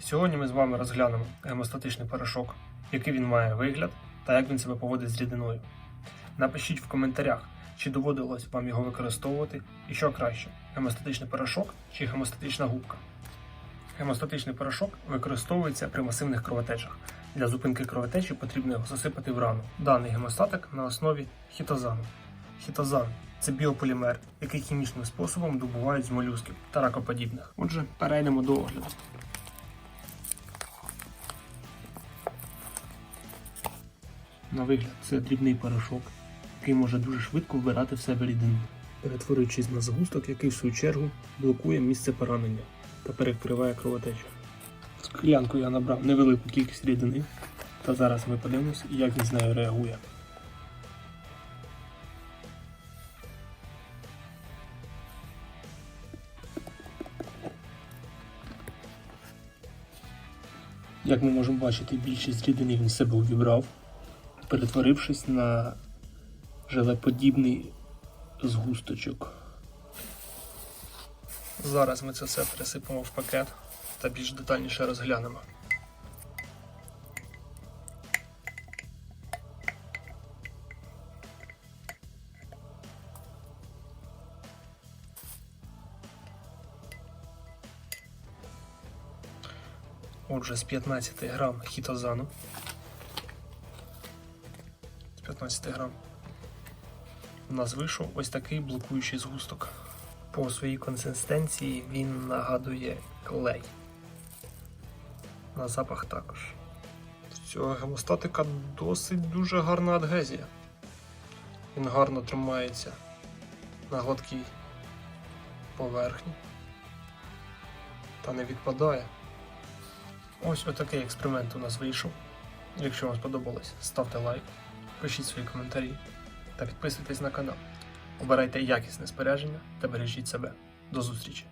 Сьогодні ми з вами розглянемо гемостатичний порошок, який він має вигляд та як він себе поводить з рідиною. Напишіть в коментарях, чи доводилось вам його використовувати і що краще гемостатичний порошок чи гемостатична губка. Гемостатичний порошок використовується при масивних кровотечах. Для зупинки кровотечі потрібно його засипати в рану. Даний гемостатик на основі хітозану. Хітозан це біополімер, який хімічним способом добувають з молюсків та ракоподібних. Отже, перейдемо до огляду. На вигляд це дрібний порошок, який може дуже швидко вбирати в себе рідину, перетворюючись на згусток, який в свою чергу блокує місце поранення та перекриває кровотечу. В склянку я набрав невелику кількість рідини, та зараз ми подивимося, як він з нею реагує. Як ми можемо бачити, більшість рідини він себе увібрав, перетворившись на желеподібний згусточок. Зараз ми це все пересипемо в пакет та більш детальніше розглянемо. Отже, з 15 грам хітозану. З 15 грам. У нас вийшов ось такий блокуючий згусток. По своїй консистенції він нагадує клей. На запах також. В цього гемостатика досить дуже гарна адгезія. Він гарно тримається на гладкій поверхні та не відпадає. Ось отакий експеримент у нас вийшов. Якщо вам сподобалось, ставте лайк, пишіть свої коментарі та підписуйтесь на канал. Обирайте якісне спорядження та бережіть себе. До зустрічі!